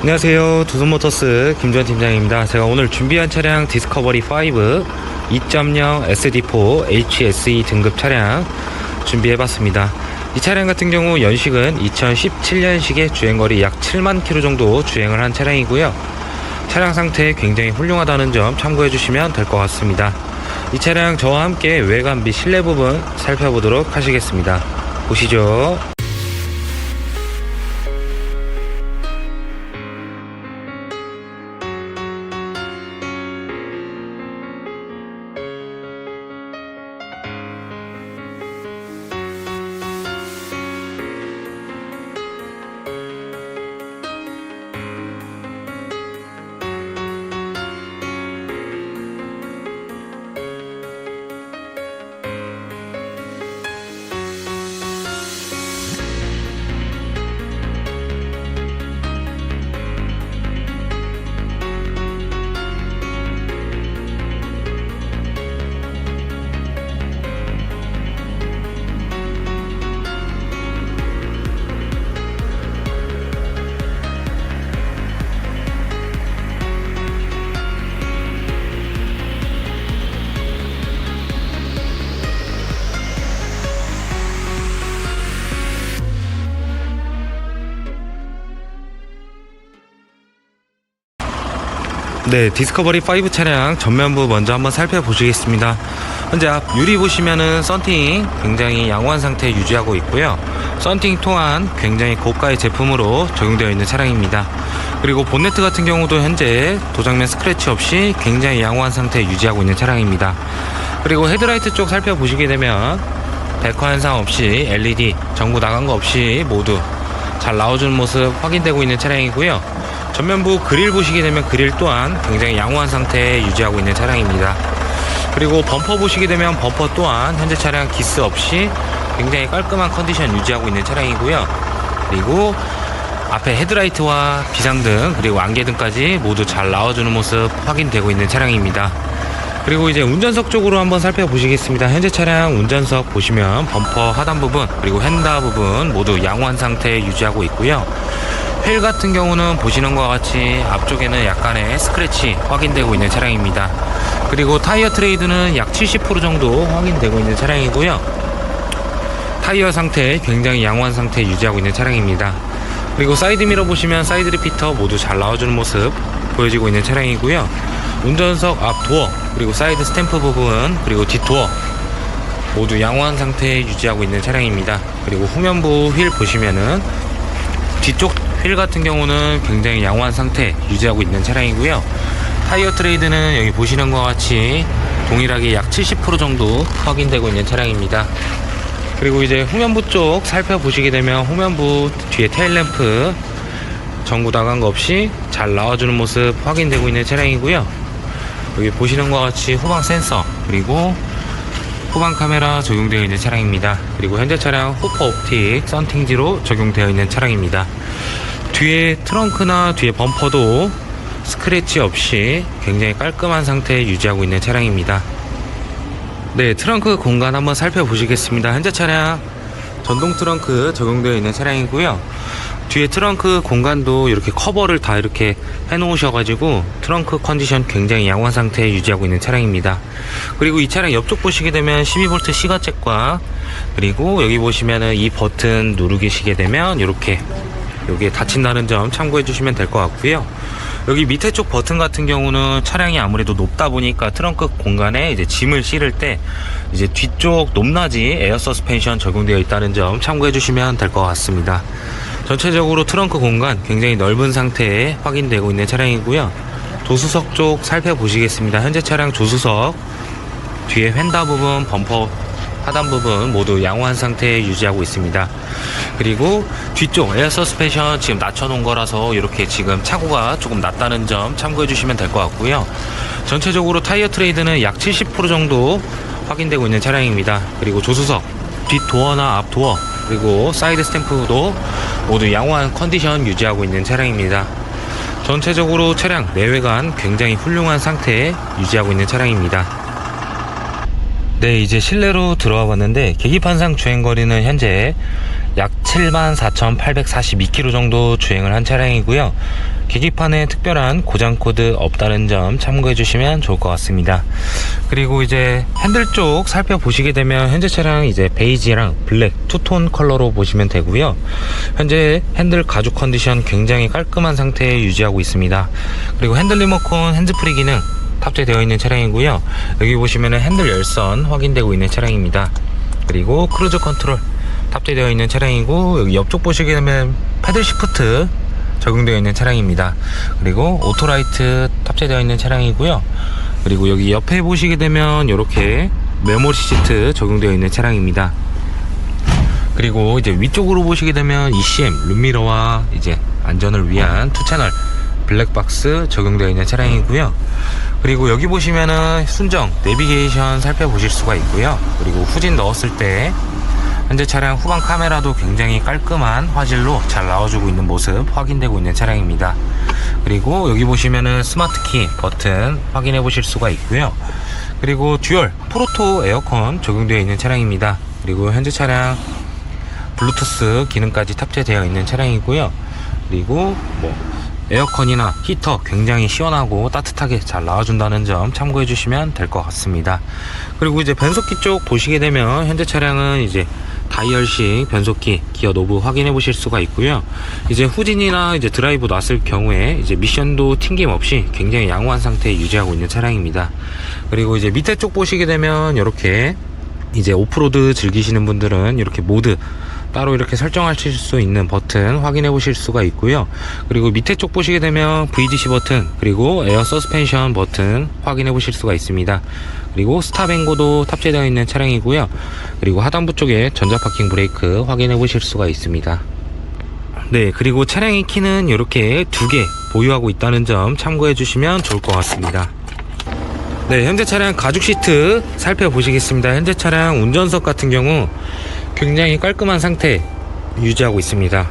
안녕하세요. 두순모터스 김전 팀장입니다. 제가 오늘 준비한 차량 디스커버리 5 2.0 SD4 HSE 등급 차량 준비해봤습니다. 이 차량 같은 경우 연식은 2017년식의 주행거리 약 7만 킬로 정도 주행을 한 차량이고요. 차량 상태 굉장히 훌륭하다는 점 참고해 주시면 될 것 같습니다. 이 차량 저와 함께 외관 및 실내 부분 살펴보도록 하시겠습니다. 보시죠. 네, 디스커버리 5 차량 전면부 먼저 한번 살펴보시겠습니다. 현재 앞 유리 보시면은 썬팅 굉장히 양호한 상태 유지하고 있고요. 썬팅 또한 굉장히 고가의 제품으로 적용되어 있는 차량입니다. 그리고 본네트 같은 경우도 현재 도장면 스크래치 없이 굉장히 양호한 상태 유지하고 있는 차량입니다. 그리고 헤드라이트 쪽 살펴보시게 되면 백화 현상 없이 LED 전구 나간 거 없이 모두 잘 나와주는 모습 확인되고 있는 차량이고요. 전면부 그릴 보시게 되면 그릴 또한 굉장히 양호한 상태에 유지하고 있는 차량입니다. 그리고 범퍼 보시게 되면 범퍼 또한 현재 차량 기스 없이 굉장히 깔끔한 컨디션 유지하고 있는 차량이고요. 그리고 앞에 헤드라이트와 비상등 그리고 안개등까지 모두 잘 나와주는 모습 확인되고 있는 차량입니다. 그리고 이제 운전석 쪽으로 한번 살펴보시겠습니다. 현재 차량 운전석 보시면 범퍼 하단 부분 그리고 핸다 부분 모두 양호한 상태 유지하고 있고요. 휠 같은 경우는 보시는 것과 같이 앞쪽에는 약간의 스크래치 확인되고 있는 차량입니다. 그리고 타이어 트레이드는 약 70% 정도 확인되고 있는 차량이고요. 타이어 상태 굉장히 양호한 상태 유지하고 있는 차량입니다. 그리고 사이드 미러 보시면 사이드 리피터 모두 잘 나와주는 모습 보여지고 있는 차량이고요. 운전석 앞 도어 그리고 사이드 스탬프 부분 그리고 뒷 도어 모두 양호한 상태 유지하고 있는 차량입니다. 그리고 후면부 휠 보시면은 뒤쪽 휠 같은 경우는 굉장히 양호한 상태 유지하고 있는 차량이고요. 타이어 트레이드는 여기 보시는 것 같이 동일하게 약 70% 정도 확인되고 있는 차량입니다. 그리고 이제 후면부 쪽 살펴보시게 되면 후면부 뒤에 테일램프 전구 나간 거 없이 잘 나와주는 모습 확인되고 있는 차량이고요. 여기 보시는 것 같이 후방 센서 그리고 후방 카메라 적용되어 있는 차량입니다. 그리고 현재 차량 호퍼 옵틱 썬팅지로 적용되어 있는 차량입니다. 뒤에 트렁크나 뒤에 범퍼도 스크래치 없이 굉장히 깔끔한 상태 유지하고 있는 차량입니다. 네, 트렁크 공간 한번 살펴보시겠습니다. 현재 차량 전동 트렁크 적용되어 있는 차량이고요. 뒤에 트렁크 공간도 이렇게 커버를 다 이렇게 해놓으셔가지고 트렁크 컨디션 굉장히 양호한 상태에 유지하고 있는 차량입니다. 그리고 이 차량 옆쪽 보시게 되면 12V 시가잭과 그리고 여기 보시면은 이 버튼 누르시게 되면 이렇게 여기에 닫힌다는 점 참고해 주시면 될 것 같고요. 여기 밑에 쪽 버튼 같은 경우는 차량이 아무래도 높다 보니까 트렁크 공간에 이제 짐을 실을 때 이제 뒤쪽 높낮이 에어 서스펜션 적용되어 있다는 점 참고해 주시면 될 것 같습니다. 전체적으로 트렁크 공간 굉장히 넓은 상태에 확인되고 있는 차량이고요. 조수석 쪽 살펴보시겠습니다. 현재 차량 조수석 뒤에 휀다 부분, 범퍼 하단 부분 모두 양호한 상태에 유지하고 있습니다. 그리고 뒤쪽 에어 서스펜션 지금 낮춰놓은 거라서 이렇게 지금 차고가 조금 낮다는 점 참고해 주시면 될 것 같고요. 전체적으로 타이어 트레이드는 약 70% 정도 확인되고 있는 차량입니다. 그리고 조수석 뒷 도어나 앞 도어 그리고 사이드 스탬프도 모두 양호한 컨디션 유지하고 있는 차량입니다. 전체적으로 차량 내외관 굉장히 훌륭한 상태에 유지하고 있는 차량입니다. 네, 이제 실내로 들어와 봤는데 계기판상 주행거리는 현재 약 74,842km 정도 주행을 한 차량이고요. 계기판에 특별한 고장 코드 없다는 점 참고해 주시면 좋을 것 같습니다. 그리고 이제 핸들 쪽 살펴보시게 되면 현재 차량 이제 베이지랑 블랙 투톤 컬러로 보시면 되고요. 현재 핸들 가죽 컨디션 굉장히 깔끔한 상태에 유지하고 있습니다. 그리고 핸들 리모컨 핸즈프리 기능 탑재되어 있는 차량이고요. 여기 보시면은 핸들 열선 확인되고 있는 차량입니다. 그리고 크루즈 컨트롤 탑재되어 있는 차량이고 여기 옆쪽 보시게 되면 패들 시프트 적용되어 있는 차량입니다. 그리고 오토라이트 탑재되어 있는 차량이고요. 그리고 여기 옆에 보시게 되면 이렇게 메모리 시트 적용되어 있는 차량입니다. 그리고 이제 위쪽으로 보시게 되면 ECM 룸미러와 이제 안전을 위한 투 채널 블랙박스 적용되어 있는 차량이고요. 그리고 여기 보시면은 순정 내비게이션 살펴보실 수가 있고요. 그리고 후진 넣었을 때 현재 차량 후방 카메라도 굉장히 깔끔한 화질로 잘 나와주고 있는 모습 확인되고 있는 차량입니다. 그리고 여기 보시면은 스마트키 버튼 확인해 보실 수가 있고요. 그리고 듀얼 프로토 에어컨 적용되어 있는 차량입니다. 그리고 현재 차량 블루투스 기능까지 탑재되어 있는 차량이고요. 그리고 뭐 에어컨이나 히터 굉장히 시원하고 따뜻하게 잘 나와준다는 점 참고해 주시면 될 것 같습니다. 그리고 이제 변속기 쪽 보시게 되면 현재 차량은 이제 다이얼식 변속기 기어 노브 확인해 보실 수가 있고요. 이제 후진이나 이제 드라이브 놨을 경우에 이제 미션도 튕김 없이 굉장히 양호한 상태에 유지하고 있는 차량입니다. 그리고 이제 밑에 쪽 보시게 되면 이렇게 이제 오프로드 즐기시는 분들은 이렇게 모드 따로 이렇게 설정하실 수 있는 버튼 확인해 보실 수가 있고요. 그리고 밑에 쪽 보시게 되면 VGC 버튼 그리고 에어 서스펜션 버튼 확인해 보실 수가 있습니다. 그리고 스탑앤고도 탑재되어 있는 차량이고요. 그리고 하단부 쪽에 전자 파킹 브레이크 확인해 보실 수가 있습니다. 네, 그리고 차량의 키는 이렇게 두 개 보유하고 있다는 점 참고해 주시면 좋을 것 같습니다. 네, 현재 차량 가죽 시트 살펴보시겠습니다. 현재 차량 운전석 같은 경우 굉장히 깔끔한 상태 유지하고 있습니다.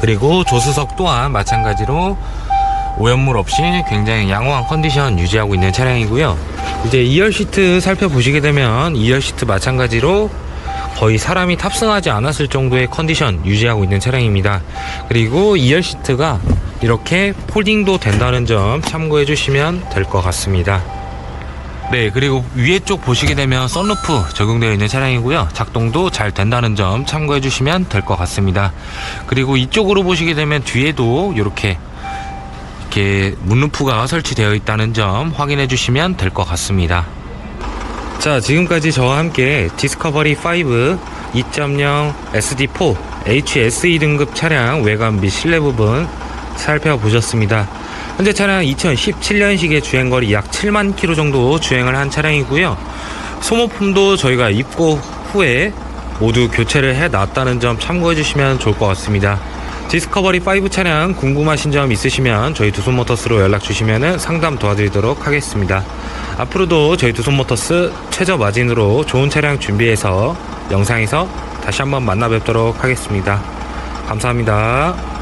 그리고 조수석 또한 마찬가지로 오염물 없이 굉장히 양호한 컨디션 유지하고 있는 차량이고요. 이제 2열 시트 살펴보시게 되면 2열 시트 마찬가지로 거의 사람이 탑승하지 않았을 정도의 컨디션 유지하고 있는 차량입니다. 그리고 2열 시트가 이렇게 폴딩도 된다는 점 참고해 주시면 될 것 같습니다. 네, 그리고 위에 쪽 보시게 되면 썬루프 적용되어 있는 차량이고요. 작동도 잘 된다는 점 참고해 주시면 될 것 같습니다. 그리고 이쪽으로 보시게 되면 뒤에도 이렇게 이렇게 문루프가 설치되어 있다는 점 확인해 주시면 될 것 같습니다. 자, 지금까지 저와 함께 디스커버리 5 2.0 SD4 HSE 등급 차량 외관 및 실내 부분 살펴보셨습니다. 현재 차량 2017년식의 주행거리 약 7만 킬로 정도 주행을 한 차량이고요. 소모품도 저희가 입고 후에 모두 교체를 해 놨다는 점 참고해 주시면 좋을 것 같습니다. 디스커버리 5 차량 궁금하신 점 있으시면 저희 두손모터스로 연락 주시면 상담 도와드리도록 하겠습니다. 앞으로도 저희 두손모터스 최저 마진으로 좋은 차량 준비해서 영상에서 다시 한번 만나 뵙도록 하겠습니다. 감사합니다.